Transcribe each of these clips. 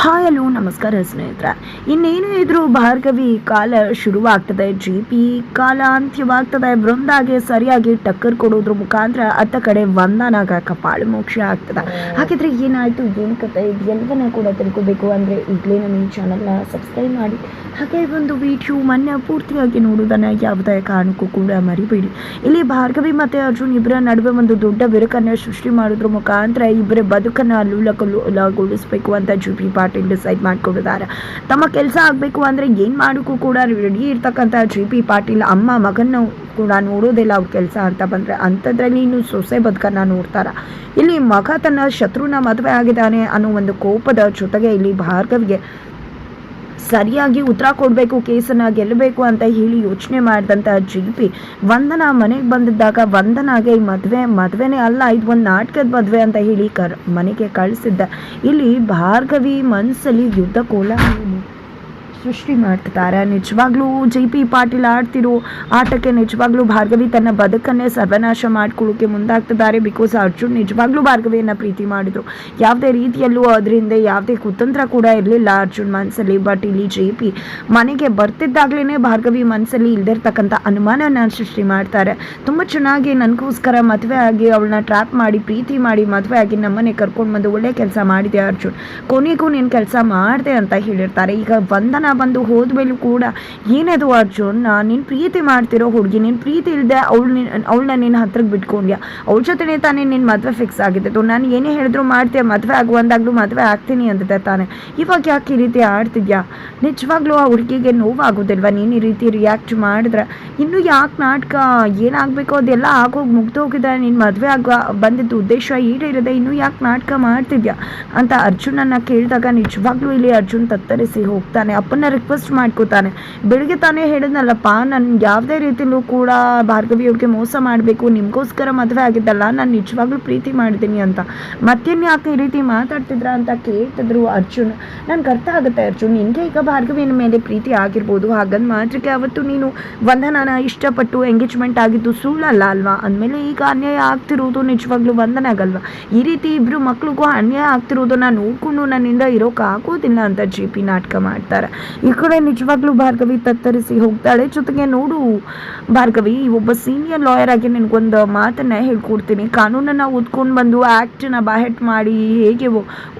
Hi hello ನಮಸ್ಕಾರ ಸ್ನೇಹಿತರೆ. ಇನ್ನೇನು ಇದ್ರು ಭಾರ್ಗವಿ ಕಾಲ ಶುರುವಾಗ್ತದೆ. ಜಿ ಪಿ ಕಾಲ ಅಂತ್ಯವಾಗ್ತದೆ ಬೃಂದಾಗೆ ಸರಿಯಾಗಿ ಟಕ್ಕರ್ ಕೊಡೋದ್ರ ಮುಖಾಂತರ ಅತ್ತ ಕಡೆ ವಂದನಾಗ ಕಪಾಳು ಮೋಕ್ಷ ಆಗ್ತದೆ. ಹಾಗಿದ್ರೆ ಏನಾಯ್ತು? ಏನು ಕತೆ? ಎಲ್ಲವನ್ನ ಕೂಡ ತಿಳ್ಕೋಬೇಕು ಅಂದರೆ ಈಗಲೇ ನಮ್ಮ ಈ ಚಾನಲ್ನ ಸಬ್ಸ್ಕ್ರೈಬ್ ಮಾಡಿ. ಹಾಗೆ ಒಂದು ವಿಡಿಯೋ ಮೊನ್ನೆ ಪೂರ್ತಿಯಾಗಿ ನೋಡೋದನ್ನು ಯಾವುದೇ ಕಾರಣಕ್ಕೂ ಕೂಡ ಮರಿಬೇಡಿ. ಇಲ್ಲಿ ಭಾರ್ಗವಿ ಮತ್ತೆ ಅರ್ಜುನ್ ಇಬ್ಬರ ನಡುವೆ ಒಂದು ದೊಡ್ಡ ಬಿರುಕನ್ನ ಸೃಷ್ಟಿ ಮಾಡೋದ್ರ ಮುಖಾಂತರ ಇಬ್ಬರ ಬದುಕನ್ನ ಅಲ್ಲೂಲಗೊಳಿಸಬೇಕು ಅಂತ ಜಿ ಪಿ ಪಾಟೀಲ್ ಡಿಸೈಡ್ ಮಾಡ್ಕೊಂಡಿದ್ದಾರೆ. ತಮ್ಮ ಕೆಲಸ ಆಗಬೇಕು ಅಂದ್ರೆ ಏನು ಮಾಡೋಕ್ಕೂ ಕೂಡ ರೆಡಿ ಇರ್ತಕ್ಕಂಥ ಜಿ ಪಿ ಪಾಟೀಲ್ ಅಮ್ಮ ಮಗನ ಕೂಡ ನೋಡೋದಿಲ್ಲ, ಅವ್ರ ಕೆಲಸ ಅಂತ ಬಂದ್ರೆ ಅಂಥದ್ರಲ್ಲಿ ಇನ್ನು ಸೊಸೆ ಬದುಕನ್ನ ನೋಡ್ತಾರ? ಇಲ್ಲಿ ಮಗ ತನ್ನ ಶತ್ರುನ ಮದುವೆ ಆಗಿದ್ದಾನೆ ಅನ್ನೋ ಒಂದು ಕೋಪದ ಜೊತೆಗೆ ಇಲ್ಲಿ ಭಾರ್ಗವಿಗೆ ಸರಿಯಾಗಿ ಉತ್ತರ ಕೊಡಬೇಕು, ಕೇಸನ್ನ ಗೆಲ್ಲಬೇಕು ಅಂತ ಹೇಳಿ ಯೋಚನೆ ಮಾಡಿದಂತಹ ಜಿ ಪಿ ವಂದನ ಮನೆಗೆ ಬಂದಿದ್ದಾಗ ವಂದನಾಗೆ ಈ ಮದುವೆ, ಮದುವೆನೇ ಅಲ್ಲ, ಇದು ಒಂದು ನಾಟಕದ ಮದುವೆ ಅಂತ ಹೇಳಿ ಕರ್ ಮನೆಗೆ ಕಳಿಸಿದ್ದ. ಇಲ್ಲಿ ಭಾರ್ಗವಿ ಮನಸ್ಸಲ್ಲಿ ಯುದ್ಧ ಕೋಲಾಹಲವನ್ನು ಸೃಷ್ಟಿ ಮಾಡ್ತಾರೆ ನಿಜವಾಗ್ಲೂ ಜೆ ಪಿ ಪಾಟೀಲ್ ಆಡ್ತಿರೋ ಆಟಕ್ಕೆ ನಿಜವಾಗ್ಲೂ ಭಾರ್ಗವಿ ತನ್ನ ಬದುಕನ್ನೇ ಸರ್ವನಾಶ ಮಾಡ್ಕೊಳ್ಳೋಕೆ ಮುಂದಾಗ್ತಿದ್ದಾರೆ. ಬಿಕಾಸ್ ಅರ್ಜುನ್ ನಿಜವಾಗ್ಲೂ ಭಾರ್ಗವಿಯನ್ನು ಪ್ರೀತಿ ಮಾಡಿದ್ರು. ಯಾವುದೇ ರೀತಿಯಲ್ಲೂ ಅದರಿಂದ ಯಾವುದೇ ಕುತಂತ್ರ ಕೂಡ ಇರಲಿಲ್ಲ ಅರ್ಜುನ್ ಮನಸ್ಸಲ್ಲಿ ಬಟ್ ಇಲ್ಲಿ ಜೆ ಪಿ ಮನೆಗೆ ಬರ್ತಿದ್ದಾಗಲೇ ಭಾರ್ಗವಿ ಮನಸ್ಸಲ್ಲಿ ಇಲ್ದಿರ್ತಕ್ಕಂಥ ಅನುಮಾನನ ಸೃಷ್ಟಿ ಮಾಡ್ತಾರೆ. ತುಂಬ ಚೆನ್ನಾಗಿ ನನಗೋಸ್ಕರ ಮದುವೆ ಆಗಿ ಅವಳನ್ನ ಟ್ರ್ಯಾಪ್ ಮಾಡಿ, ಪ್ರೀತಿ ಮಾಡಿ ಮದುವೆ ಆಗಿ ನಮ್ಮನೆ ಕರ್ಕೊಂಡು ಬಂದು ಒಳ್ಳೆ ಕೆಲಸ ಮಾಡಿದೆ ಅರ್ಜುನ್. ಕೊನೆಗೂ ನೀನು ಕೆಲಸ ಮಾಡಿದೆ ಅಂತ ಹೇಳಿರ್ತಾರೆ. ಈಗ ವಂದನ ಬಂದು ಹೋದ್ಮೇಲೂ ಕೂಡ ಏನದು ಅರ್ಜುನ್, ನೀನು ಪ್ರೀತಿ ಮಾಡ್ತಿರೋ ಹುಡುಗಿ, ನೀನು ಪ್ರೀತಿ ಇಲ್ಲದೆ ಅವಳು ಅವಳನ್ನ ನಿನ್ನ ಹತ್ರಕ್ಕೆ ಬಿಟ್ಕೊಂಡ್ಯಾ? ಅವಳ ಜೊತೆನೇ ತಾನೇ ನಿನ್ನ ಮದುವೆ ಫಿಕ್ಸ್ ಆಗಿದ್ದು ನಾನು ಏನೇ ಹೇಳಿದ್ರು ಮಾಡ್ತೀಯ, ಮದುವೆ ಆಗುವಂದಾಗಲೂ ಮದುವೆ ಆಗ್ತೀನಿ ಅಂದಿದ್ದೆ ತಾನೆ. ಇವಾಗ ಯಾಕೆ ಈ ರೀತಿ ಆಡ್ತಿದ್ಯಾ? ನಿಜವಾಗ್ಲೂ ಆ ಹುಡುಗಿಗೆ ನೋವಾಗೋದಿಲ್ವಾ? ನೀನು ಈ ರೀತಿ ರಿಯಾಕ್ಟ್ ಮಾಡಿದ್ರೆ ಇನ್ನು ಯಾಕೆ ನಾಟಕ? ಏನಾಗಬೇಕು ಅದೆಲ್ಲ ಆಗೋಗಿ ಮುಗ್ದೋಗಿದೆ. ನೀನು ಮದುವೆ ಆಗ, ಬಂದಿದ್ದು ಉದ್ದೇಶ ಈಡೇರಿದೆ. ಇನ್ನು ಯಾಕೆ ನಾಟಕ ಮಾಡ್ತಿದ್ಯಾ? ಅಂತ ಅರ್ಜುನನ್ನ ಕೇಳಿದಾಗ ನಿಜವಾಗ್ಲೂ ಇಲ್ಲಿ ಅರ್ಜುನ್ ತತ್ತರಿಸಿ ಹೋಗ್ತಾನೆ. ಅಪ್ಪನ ರಿಕ್ವೆಸ್ಟ್ ಮಾಡ್ಕೋತಾನೆ. ಬೆಳಿಗ್ಗೆ ತಾನೇ ಹೇಳಿದ್ನಲ್ಲಪ್ಪ, ನಾನು ಯಾವುದೇ ರೀತಿಲೂ ಕೂಡ ಭಾರ್ಗವಿ ಅವ್ರಿಗೆ ಮೋಸ ಮಾಡಬೇಕು, ನಿಮಗೋಸ್ಕರ ಮದುವೆ ಆಗಿದ್ದಲ್ಲ, ನಾನು ನಿಜವಾಗ್ಲೂ ಪ್ರೀತಿ ಮಾಡಿದ್ದೀನಿ ಅಂತ. ಮತ್ತೇನು ಯಾಕೆ ಈ ರೀತಿ ಮಾತಾಡ್ತಿದ್ರ ಅಂತ ಕೇಳ್ತಿದ್ರು ಅರ್ಜುನ್. ನನ್ಗೆ ಅರ್ಥ ಆಗುತ್ತೆ ಅರ್ಜುನ್, ನಿನಗೆ ಈಗ ಭಾರ್ಗವಿನ ಮೇಲೆ ಪ್ರೀತಿ ಆಗಿರ್ಬೋದು. ಹಾಗಂದ ಮಾತ್ರಕ್ಕೆ ಅವತ್ತು ನೀನು ವಂದನನ ಇಷ್ಟಪಟ್ಟು ಎಂಗೇಜ್ಮೆಂಟ್ ಆಗಿದ್ದು ಸುಳ್ಳಲ್ಲ ಅಲ್ವಾ? ಅಂದಮೇಲೆ ಈಗ ಅನ್ಯಾಯ ಆಗ್ತಿರೋದು ನಿಜವಾಗ್ಲೂ ವಂದನೆ ಆಗಲ್ವಾ ಈ ರೀತಿ ಇಬ್ಬರು ಮಕ್ಳಿಗೂ ಅನ್ಯಾಯ ಆಗ್ತಿರೋದನ್ನ ನೋಡ್ಕೊಂಡು ನನ್ನಿಂದ ಇರೋಕ್ಕಾಗೋದಿಲ್ಲ ಅಂತ ಜಿ ಪಿ ನಾಟಕ ಮಾಡ್ತಾರೆ. ಈ ಕಡೆ ನಿಜವಾಗ್ಲೂ ಭಾರ್ಗವಿ ತತ್ತರಿಸಿ ಹೋಗ್ತಾಳೆ. ಜೊತೆಗೆ ನೋಡು ಭಾರ್ಗವಿ ಒಬ್ಬ ಸೀನಿಯರ್ ಲಾಯರ್ ಆಗಿ ನಿನಗೊಂದು ಮಾತನ್ನ ಹೇಳ್ಕೊಡ್ತೀನಿ. ಕಾನೂನನ್ನ ಓದ್ಕೊಂಡು ಬಂದು ಆ್ಯಕ್ಟನ್ನ ಬಾಹೆಟ್ ಮಾಡಿ ಹೇಗೆ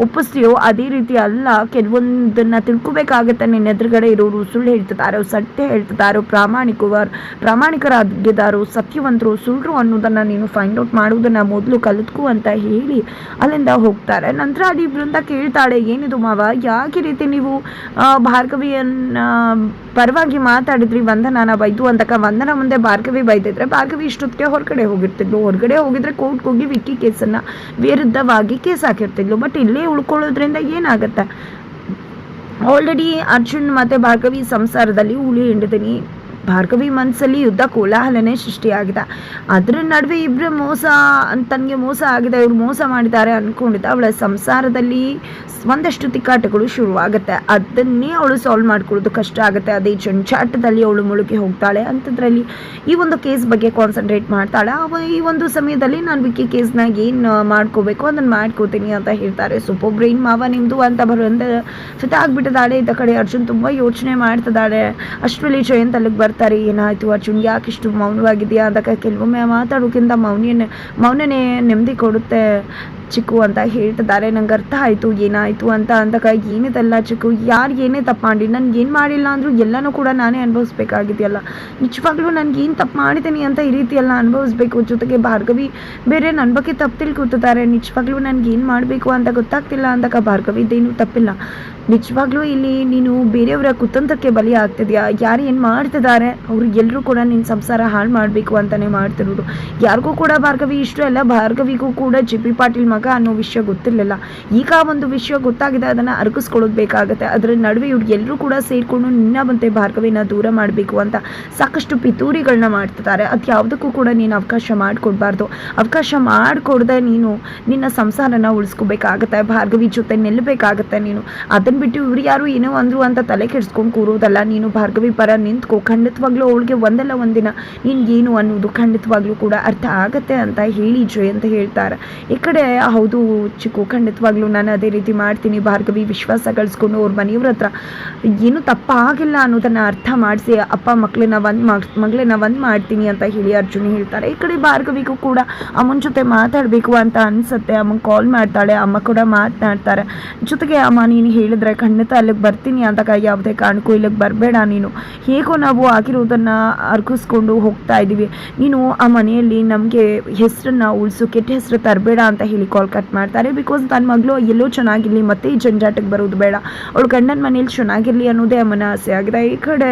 ಒಪ್ಪಿಸ್ತೀಯೋ ಅದೇ ರೀತಿ ಅಲ್ಲ ಕೆಲವೊಂದನ್ನ ತಿಳ್ಕೊಬೇಕಾಗತ್ತೆ. ನಿನ್ನ ಎದುರುಗಡೆ ಇರೋರು ಸುಳ್ಳು ಹೇಳ್ತಿದ್ದಾರೋ ಸತ್ಯ ಹೇಳ್ತಿದ್ದಾರೋ ಪ್ರಾಮಾಣಿಕವಾರ್ ಪ್ರಾಮಾಣಿಕರಾಗಿದ್ದಾರೋ ಸತ್ಯವಂತರು ಸುಳ್ಳು ಅನ್ನೋದನ್ನ ನೀನು ಫೈಂಡ್ ಔಟ್ ಮಾಡೋದನ್ನ ಮೊದಲು ಕಲಿತ್ಕು ಅಂತ ಹೇಳಿ ಅಲ್ಲಿಂದ ಹೋಗ್ತಾರೆ. ನಂತರ ಅಲ್ಲಿ ಬೃಂದ ಕೇಳ್ತಾಳೆ ಏನಿದು ಮಾವ? ಯಾಕೆ ರೀತಿ ನೀವು ಆ, ಭಾರ್ಗವಿಯನ್ನ ಪರವಾಗಿ ಮಾತಾಡಿದ್ರಿ ವಂದನಾನ ಬೈದು ಅಂತಕ ವಂದನ ಮುಂದೆ ಭಾರ್ಗವಿ ಬೈದಿದ್ರೆ ಭಾರ್ಗವಿ ಇಷ್ಟೊತ್ತಿಗೆ ಹೊರಗಡೆ ಹೋಗಿರ್ತಿದ್ಲು. ಹೊರಗಡೆ ಹೋಗಿದ್ರೆ ಕೋರ್ಟ್ಗೆ ಹೋಗಿ ವಿಕ್ಕಿ ಕೇಸನ್ನ ವಿರುದ್ಧವಾಗಿ ಕೇಸ್ ಹಾಕಿರ್ತಿದ್ಲು. ಬಟ್ ಇಲ್ಲೇ ಉಳ್ಕೊಳ್ಳೋದ್ರಿಂದ ಏನಾಗುತ್ತೆ? ಆಲ್ರೆಡಿ ಅರ್ಜುನ್ ಮತ್ತೆ ಭಾರ್ಗವಿ ಸಂಸಾರದಲ್ಲಿ ಹುಳಿ ಹಿಂಡಿದ್ದೀನಿ ಭಾರ್ಗವಿ ಮನಸ್ಸಲ್ಲಿ ಯುದ್ಧ ಕೋಲಾಹಲನೇ ಸೃಷ್ಟಿಯಾಗಿದೆ. ಅದರ ನಡುವೆ ಇಬ್ಬರು ಮೋಸ, ತನಗೆ ಮೋಸ ಆಗಿದೆ ಇವರು ಮೋಸ ಮಾಡಿದ್ದಾರೆ ಅಂದ್ಕೊಂಡಿದ್ದ ಅವಳ ಸಂಸಾರದಲ್ಲಿ ಒಂದಷ್ಟು ತಿಕ್ಕಾಟಗಳು ಶುರುವಾಗುತ್ತೆ. ಅದನ್ನೇ ಅವಳು ಸಾಲ್ವ್ ಮಾಡ್ಕೊಳ್ಳೋದು ಕಷ್ಟ ಆಗುತ್ತೆ. ಅದೇ ಜಂಜಾಟದಲ್ಲಿ ಅವಳು ಮುಳುಗಿ ಹೋಗ್ತಾಳೆ ಅಂಥದ್ರಲ್ಲಿ ಈ ಒಂದು ಕೇಸ್ ಬಗ್ಗೆ ಕಾನ್ಸಂಟ್ರೇಟ್ ಮಾಡ್ತಾಳೆ. ಅವ ಈ ಒಂದು ಸಮಯದಲ್ಲಿ ನಾನು ವಿಕ್ಕಿ ಕೇಸ್ನಾಗ ಏನು ಮಾಡ್ಕೋಬೇಕು ಅದನ್ನು ಮಾಡ್ಕೋತೀನಿ ಅಂತ ಹೇಳ್ತಾರೆ. ಸೂಪರ್ ಬ್ರೈನ್ ಮಾವ ನಿಮ್ಮದು ಅಂತ ಬರುವಂತ ಫಿತಾ ಆಗಿಬಿಟ್ಟಿದ್ದಾಳೆ. ಇದ್ದ ಕಡೆ ಅರ್ಜುನ್ ತುಂಬ ಯೋಚನೆ ಮಾಡ್ತಿದ್ದಾಳೆ. ಅಷ್ಟರಲ್ಲಿ ಜಯಂತ್ ಅಲ್ಲಿಗೆ ಬರ್ತಾರೆ ಏನಾಯ್ತು ಅರ್ಜುನ್ ಯಾಕೆ ಇಷ್ಟು ಮೌನವಾಗಿದೆಯಾ ಅದಕ್ಕೆ ಕೆಲವೊಮ್ಮೆ ಮಾತಾಡೋಕ್ಕಿಂತ ಮೌನಿಯನ್ನೇ ಮೌನನೇ ನೆಮ್ಮದಿ ಕೊಡುತ್ತೆ. ಚಿಕ್ಕು ಅಂತ ಹೇಳ್ತಿದ್ದಾರೆ. ನಂಗೆ ಅರ್ಥ ಆಯಿತು, ಏನಾಯಿತು ಅಂತ ಅಂದಾಗ ಏನಿದೆಲ್ಲ ಚಿಕ್ಕು? ಯಾರು ಏನೇ ತಪ್ಪು ಮಾಡಿ ನನ್ಗೆ ಏನು ಮಾಡಿಲ್ಲ ಅಂದರೂ ಎಲ್ಲನೂ ಕೂಡ ನಾನೇ ಅನುಭವಿಸ್ಬೇಕಾಗಿದೆಯಲ್ಲ. ನಿಜವಾಗ್ಲೂ ನನಗೆ ಏನು ತಪ್ಪು ಮಾಡಿದ್ದೀನಿ ಅಂತ ಈ ರೀತಿ ಎಲ್ಲ ಅನುಭವಿಸ್ಬೇಕು. ಜೊತೆಗೆ ಭಾರ್ಗವಿ ಬೇರೆ ನನ್ನ ಬಗ್ಗೆ ತಪ್ಪು ತಿಳ್ಕೊತಿದ್ದಾರೆ. ನಿಜವಾಗ್ಲೂ ನನಗೆ ಏನು ಮಾಡಬೇಕು ಅಂತ ಗೊತ್ತಾಗ್ತಿಲ್ಲ ಅಂದಾಗ ಭಾರ್ಗವಿದ್ದೇನು ತಪ್ಪಿಲ್ಲ. ನಿಜವಾಗ್ಲೂ ಇಲ್ಲಿ ನೀನು ಬೇರೆಯವರ ಕುತಂತ್ರಕ್ಕೆ ಬಲಿ ಆಗ್ತಿದ್ಯಾ? ಯಾರು ಏನು ಮಾಡ್ತಿದ್ದಾರೆ? ಅವ್ರು ಎಲ್ಲರೂ ಕೂಡ ನಿನ್ನ ಸಂಸಾರ ಹಾಳು ಮಾಡಬೇಕು ಅಂತಲೇ ಮಾಡ್ತಿರೋದು. ಯಾರಿಗೂ ಕೂಡ ಭಾರ್ಗವಿ ಇಷ್ಟು ಅಲ್ಲ ಭಾರ್ಗವಿಗೂ ಕೂಡ ಜಿ ಪಿ ಪಾಟೀಲ್ ಮಗ ಅನ್ನೋ ವಿಷಯ ಗೊತ್ತಿರಲಿಲ್ಲ. ಈಗ ಒಂದು ವಿಷಯ ಗೊತ್ತಾಗಿದೆ, ಅದನ್ನು ಅರಗಿಸ್ಕೊಳ್ಳೋದು ಬೇಕಾಗುತ್ತೆ. ಅದರ ನಡುವೆ ಇವ್ರು ಎಲ್ಲರೂ ಕೂಡ ಸೇರಿಕೊಂಡು ನಿನ್ನ ಬಂತೆ ಭಾರ್ಗವಿನ ದೂರ ಮಾಡಬೇಕು ಅಂತ ಸಾಕಷ್ಟು ಪಿತೂರಿಗಳನ್ನ ಮಾಡ್ತಿದ್ದಾರೆ. ಅದು ಯಾವುದಕ್ಕೂ ಕೂಡ ನೀನು ಅವಕಾಶ ಮಾಡಿಕೊಡ್ಬಾರ್ದು. ಅವಕಾಶ ಮಾಡಿಕೊಡ್ದೆ ನೀನು ನಿನ್ನ ಸಂಸಾರನ ಉಳಿಸ್ಕೋಬೇಕಾಗತ್ತೆ. ಭಾರ್ಗವಿ ಜೊತೆ ನಿಲ್ಲಬೇಕಾಗತ್ತೆ ನೀನು. ಅದನ್ನು ಬಿಟ್ಟು ಇವ್ರು ಯಾರು ಏನೋ ಅಂದ್ರು ಅಂತ ತಲೆ ಕೆಡಿಸ್ಕೊಂಡು ಕೂರೋದಲ್ಲ. ನೀನು ಭಾರ್ಗವಿ ಪರ ನಿಂತ್ಕೋ. ಖಂಡಿತವಾಗ್ಲೂ ಅವಳಿಗೆ ಒಂದಲ್ಲ ಒಂದಿನ ನೀನು ಏನು ಅನ್ನೋದು ಖಂಡಿತವಾಗ್ಲೂ ಕೂಡ ಅರ್ಥ ಆಗತ್ತೆ ಅಂತ ಹೇಳಿ ಜಯಂತ್ ಹೇಳ್ತಾರೆ. ಈ ಕಡೆ ಹೌದು, ಚಿಕ್ಕು, ಖಂಡಿತವಾಗ್ಲೂ ನಾನು ಅದೇ ರೀತಿ ಮಾಡ್ತೀನಿ. ಭಾರ್ಗವಿ, ವಿಶ್ವಾಸ ಗಳಿಸ್ಕೊಂಡು ಅವ್ರ ಮನೆಯವ್ರ ಹತ್ರ ಏನು ತಪ್ಪಾಗಿಲ್ಲ ಅನ್ನೋದನ್ನು ಅರ್ಥ ಮಾಡಿಸಿ, ಅಪ್ಪ ಮಕ್ಕಳನ್ನ ಒಂದು ಮಗಳನ್ನ ಒಂದು ಮಾಡ್ತೀನಿ ಅಂತ ಹೇಳಿ ಅರ್ಜುನ್ ಹೇಳ್ತಾರೆ. ಈ ಕಡೆ ಭಾರ್ಗವಿಗೂ ಕೂಡ ಅಮ್ಮನ ಜೊತೆ ಮಾತಾಡಬೇಕು ಅಂತ ಅನ್ಸುತ್ತೆ. ಅಮ್ಮ ಕಾಲ್ ಮಾಡ್ತಾಳೆ, ಅಮ್ಮ ಕೂಡ ಮಾತನಾಡ್ತಾರೆ. ಜೊತೆಗೆ ಅಮ್ಮ, ನೀನು ಹೇಳಿದ್ರೆ ಖಂಡಿತ ಅಲ್ಲಿಗೆ ಬರ್ತೀನಿ ಅಂದಾಗ ಯಾವುದೇ ಕಾರಣಕ್ಕೂ ಇಲ್ಲಿಗೆ ಬರಬೇಡ ನೀನು. ಹೇಗೋ ನಾವು ಆಗಿರೋದನ್ನು ಅರ್ಗಿಸ್ಕೊಂಡು ಹೋಗ್ತಾ ಇದ್ದೀವಿ ನೀನು ಆ ಮನೆಯಲ್ಲಿ ನಮಗೆ ಹೆಸರನ್ನ ಉಳಿಸು, ಕೆಟ್ಟ ಹೆಸರು ತರಬೇಡ ಅಂತ ಹೇಳಿ ಕಾಲ್ ಕಟ್ ಮಾಡ್ತಾರೆ. ಬಿಕಾಸ್ ತನ್ನ ಮಗಳು ಎಲ್ಲೋ ಚೆನ್ನಾಗಿರಲಿ, ಮತ್ತೆ ಈ ಜಂಜಾಟಕ್ಕೆ ಬರೋದು ಬೇಡ. ಅವಳು ಗಂಡನ ಮನೇಲಿ ಚೆನ್ನಾಗಿರಲಿ ಅನ್ನೋದೇ ಅಮ್ಮನ ಆಸೆ ಆಗಿದೆ. ಈ ಕಡೆ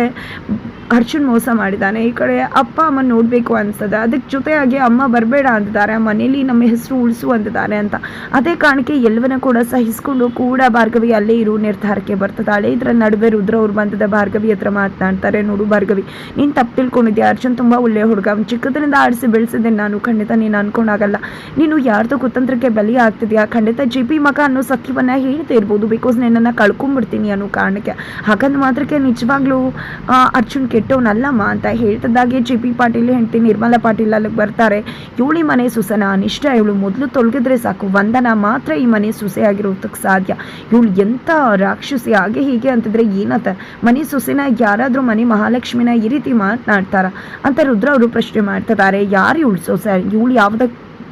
ಅರ್ಜುನ್ ಮೋಸ ಮಾಡಿದ್ದಾನೆ. ಈ ಕಡೆ ಅಪ್ಪ ಅಮ್ಮ ನೋಡಬೇಕು ಅನ್ಸದ ಅದಕ್ಕೆ ಜೊತೆಯಾಗಿ ಅಮ್ಮ ಬರಬೇಡ ಅಂತಿದ್ದಾರೆ. ಮನೇಲಿ ನಮ್ಮ ಹೆಸರು ಉಳಿಸು ಅಂತಿದ್ದಾರೆ ಅಂತ. ಅದೇ ಕಾರಣಕ್ಕೆ ಎಲ್ಲವನ್ನ ಕೂಡ ಸಹಿಸ್ಕೊಂಡು ಕೂಡ ಭಾರ್ಗವಿ ಅಲ್ಲೇ ಇರು ನಿರ್ಧಾರಕ್ಕೆ ಬರ್ತದಾಳೆ. ಇದರ ನಡುವೆ ರುದ್ರ ಅವ್ರು ಬಂದದ ಭಾರ್ಗವಿ ಹತ್ರ ಮಾತನಾಡ್ತಾರೆ. ನೋಡು ಭಾರ್ಗವಿ, ನೀನು ತಪ್ಪು ತಿಳ್ಕೊಂಡಿದ್ಯಾ? ಅರ್ಜುನ್ ತುಂಬ ಒಳ್ಳೆ ಹುಡುಗ. ಚಿಕ್ಕದ್ರಿಂದ ಆಡಿಸಿ ಬೆಳೆಸಿದೆ ನಾನು. ಖಂಡಿತ ನೀನು ಅನ್ಕೊಂಡಾಗಲ್ಲ. ನೀನು ಯಾರ್ದು ಕುತಂತ್ರಕ್ಕೆ ಬಲಿ ಆಗ್ತಿದ್ಯಾ? ಖಂಡಿತ ಜಿ ಪಿ ಮಗ ಅನ್ನೋ ಸಖ್ಯವನ್ನ ಹೇಳ್ತಾ ಇರ್ಬೋದು. ಬಿಕಾಸ್ ನಿನ್ನನ್ನು ಕಳ್ಕೊಂಡ್ಬಿಡ್ತೀನಿ ಅನ್ನೋ ಕಾರಣಕ್ಕೆ. ಹಾಗಂದ್ ಮಾತ್ರಕ್ಕೆ ನಿಜವಾಗ್ಲೂ ಅರ್ಜುನ್ ಅರ್ಜುನ್ ಕೆಟ್ಟವನಲ್ಲಮ್ಮ ಅಂತ ಹೇಳ್ತಿದ್ದಾಗೆ ಜಿ ಪಿ ಪಾಟೀಲ್, ಹೆಂಡತಿ ನಿರ್ಮಲಾ ಪಾಟೀಲ್ ಅಲ್ಲಿಗೆ ಬರ್ತಾರೆ. ಇವಳಿ ಮನೆ ಸುಸನ, ಅನಿಷ್ಟ ಇವಳು ಮೊದಲು ತೊಲಗಿದ್ರೆ ಸಾಕು, ವಂದನ ಮಾತ್ರ ಈ ಮನೆ ಸೊಸೆ ಆಗಿರೋದಕ್ಕೆ ಸಾಧ್ಯ. ಇವಳು ಎಂಥ ರಾಕ್ಷಸಿ, ಹಾಗೆ ಹೀಗೆ ಅಂತಿದ್ರೆ ಏನತ್ತ ಮನೆ ಸೊಸೆನ ಯಾರಾದರೂ ಮನೆ ಮಹಾಲಕ್ಷ್ಮಿನ ಈ ರೀತಿ ಮಾತನಾಡ್ತಾರ? ಅಂತ ರುದ್ರ ಅವರು ಪ್ರಶ್ನೆ ಮಾಡ್ತಿದ್ದಾರೆ. ಯಾರು ಇವಳು ಸೊಸೆ? ಇವಳು ಯಾವುದ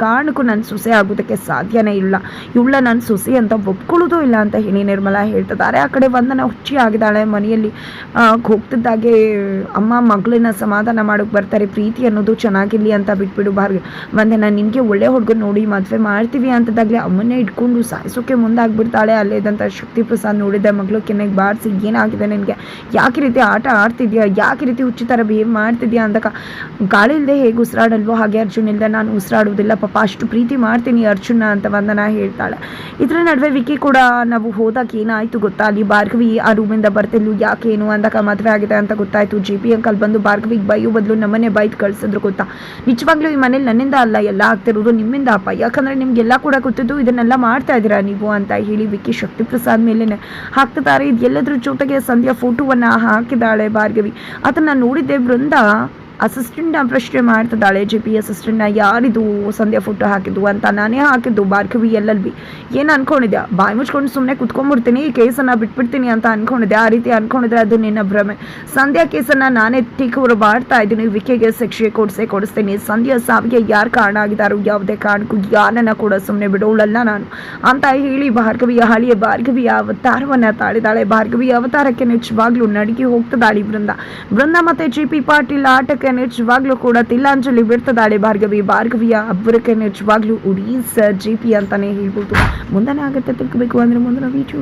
ಕಾರಣಕ್ಕೂ ನನ್ನ ಸೊಸೆ ಆಗೋದಕ್ಕೆ ಸಾಧ್ಯನೇ ಇಲ್ಲ. ಇವಳ ನನ್ನ ಸೊಸೆ ಅಂತ ಒಪ್ಕೊಳ್ಳೋದು ಇಲ್ಲ ಅಂತ ಹೇಳಿ ನಿರ್ಮಲಾ ಹೇಳ್ತಿದ್ದಾರೆ. ಆ ಕಡೆ ವಂದನ ಹುಚ್ಚಿ ಆಗಿದ್ದಾಳೆ ಮನೆಯಲ್ಲಿ ಹೋಗ್ತಿದ್ದಾಗೆ ಅಮ್ಮ ಮಗಳನ್ನ ಸಮಾಧಾನ ಮಾಡೋಕೆ ಬರ್ತಾರೆ. ಪ್ರೀತಿ ಅನ್ನೋದು ಚೆನ್ನಾಗಿರ್ಲಿ ಅಂತ ಬಿಟ್ಬಿಡು ಬಾರ್ ವಂದನ, ನಿನಗೆ ಒಳ್ಳೆ ಹುಡುಗ ನೋಡಿ ಮದುವೆ ಮಾಡ್ತೀವಿ ಅಂತದಾಗಲೇ ಅಮ್ಮನ್ನೇ ಇಟ್ಕೊಂಡು ಸಾಯಿಸೋಕೆ ಮುಂದಾಗ್ಬಿಡ್ತಾಳೆ. ಇದ್ದಂಥ ಶಕ್ತಿ ಪ್ರಸಾದ್ ನೋಡಿದ್ದೆ ಮಗಳು ಕೆನ್ನೆಗೆ ಬಾರಿಸಿ, ಏನಾಗಿದೆ ನಿನಗೆ? ಯಾಕೆ ರೀತಿ ಆಟ ಆಡ್ತಿದ್ಯಾ? ಯಾಕೆ ರೀತಿ ಹುಚ್ಚಿ ಥರ ಬಿಹೇವ್ ಮಾಡ್ತಿದ್ಯಾ ಅಂದಾಗ, ಗಾಳಿ ಇಲ್ಲದೆ ಹೇಗೆ ಉಸಿರಾಡಲ್ವೋ? ಹಾಗೆ ಅರ್ಜುನ್ ಇಲ್ಲದೆ ನಾನು ಉಸಿರಾಡೋದಿಲ್ಲ ಪಾಪ ಅಷ್ಟು ಪ್ರೀತಿ ಮಾಡ್ತೀನಿ ಅರ್ಜುನ ಅಂತ ವಂದನ ಹೇಳ್ತಾಳೆ. ಇದರ ನಡುವೆ ವಿಕಿ ಕೂಡ ನಾವು ಹೋದಾಗ ಏನಾಯಿತು ಗೊತ್ತಾ? ಅಲ್ಲಿ ಭಾರ್ಗವಿ ಆ ರೂಮಿಂದ ಬರ್ತಿದ್ಲು. ಯಾಕೆ ಏನು ಅಂದಾಗ ಮದುವೆ ಆಗಿದೆ ಅಂತ ಗೊತ್ತಾಯ್ತು. ಜಿ ಪಿ ಅಂಕಲ್ ಬಂದು ಭಾರ್ಗವಿಗೆ ಬೈಯೋ ಬದಲು ನಮ್ಮನೆ ಬೈದು ಕಳ್ಸಿದ್ರು ಗೊತ್ತಾ? ನಿಜವಾಗ್ಲೂ ಈ ಮನೇಲಿ ನನ್ನಿಂದ ಅಲ್ಲ ಎಲ್ಲ ಆಗ್ತಿರೋದು? ನಿಮ್ಮಿಂದ ಅಪ್ಪ? ಯಾಕಂದ್ರೆ ನಿಮ್ಗೆಲ್ಲ ಕೂಡ ಗೊತ್ತಿದ್ದು ಇದನ್ನೆಲ್ಲ ಮಾಡ್ತಾ ಇದ್ದೀರಾ ನೀವು ಅಂತ ಹೇಳಿ ವಿಕಿ ಶಕ್ತಿ ಪ್ರಸಾದ್ ಮೇಲೇ ಹಾಕ್ತಿದ್ದಾರೆ. ಇದು ಎಲ್ಲದ್ರ ಜೊತೆಗೆ ಸಂಧ್ಯಾ ಫೋಟೋವನ್ನು ಹಾಕಿದಾಳೆ ಭಾರ್ಗವಿ. ಅದನ್ನ ನೋಡಿದ್ದೆ ಬೃಂದ ಅಸಿಸ್ಟೆಂಟ್ನ ಪ್ರಶ್ನೆ ಮಾಡ್ತಿದ್ದಾಳೆ ಜಿ ಪಿ ಅಸಿಸ್ಟೆಂಟ್ನ ಯಾರಿದು ಸಂಧ್ಯಾ ಫೋಟೋ ಹಾಕಿದ್ದು ಅಂತ ನಾನೇ ಹಾಕಿದ್ದು ಬಾರ್ಕವಿ ಎಲ್ ಬಿ. ಏನು ಅನ್ಕೊಂಡಿದ್ದೆ ಬಾಯಿ ಮುಚ್ಕೊಂಡು ಸುಮ್ಮನೆ ಕುತ್ಕೊಂಡ್ಬಿಡ್ತೀನಿ ಈ ಕೇಸನ್ನು ಬಿಟ್ಬಿಡ್ತೀನಿ ಅಂತ ಅನ್ಕೊಂಡಿದ್ದೆ ಆ ರೀತಿ ಅನ್ಕೊಂಡಿದ್ರೆ ಅದು ನಿನ್ನ ಭ್ರಮೆ. ಸಂಧ್ಯಾ ಕೇಸನ್ನು ನಾನೇ ಟೀಕವರು ಮಾಡ್ತಾ ಇದ್ದೀನಿ. ವಿಕೆಗೆ ಶಿಕ್ಷೆ ಕೊಡಿಸೇ ಕೊಡಿಸ್ತೀನಿ. ಸಂಧ್ಯಾ ಸಾವಿಗೆ ಯಾರು ಕಾರಣ ಆಗಿದ್ದಾರೋ ಯಾವುದೇ ಕಾರಣಕ್ಕೂ ಯಾರನ್ನ ಕೂಡ ಸುಮ್ಮನೆ ಬಿಡೋಳಲ್ಲ ನಾನು. ಅಂತ ಹೇಳಿ ಭಾರ್ಗವಿಯ ಹಳಿಯ ಭಾರ್ಗವಿಯ ಅವತಾರವನ್ನ ತಾಳಿದಾಳೆ. ಭಾರ್ಗವಿಯ ಅವತಾರಕ್ಕೆ ನಿಜವಾಗ್ಲೂ ನಡಿಗೆ ಹೋಗ್ತದಾಳಿ ಬೃಂದ ಬೃಂದ ಮತ್ತೆ ಜಿ ಪಿ ಪಾಟೀಲ್ ಆಟಕ್ಕೆ ನಿಜವಾಗ್ಲೂ ಕೂಡ ತಿಲಾಂಜಲಿ ಬಿಡ್ತದಾಳೆ ಭಾರ್ಗವಿ, ಭಾರ್ಗವಿಯ ಅಬ್ಬರಕ್ಕೆ ನಿಜವಾಗ್ಲೂ ಉಡೀಸ್ ಜಿ ಪಿ ಅಂತಾನೆ ಹೇಳ್ಬೋದು. ಮುಂದೆ ಆಗುತ್ತೆ ತಿಳ್ಕೋಬೇಕು ಅಂದ್ರೆ ಮುಂದಿನ ವಿಡಿಯೋ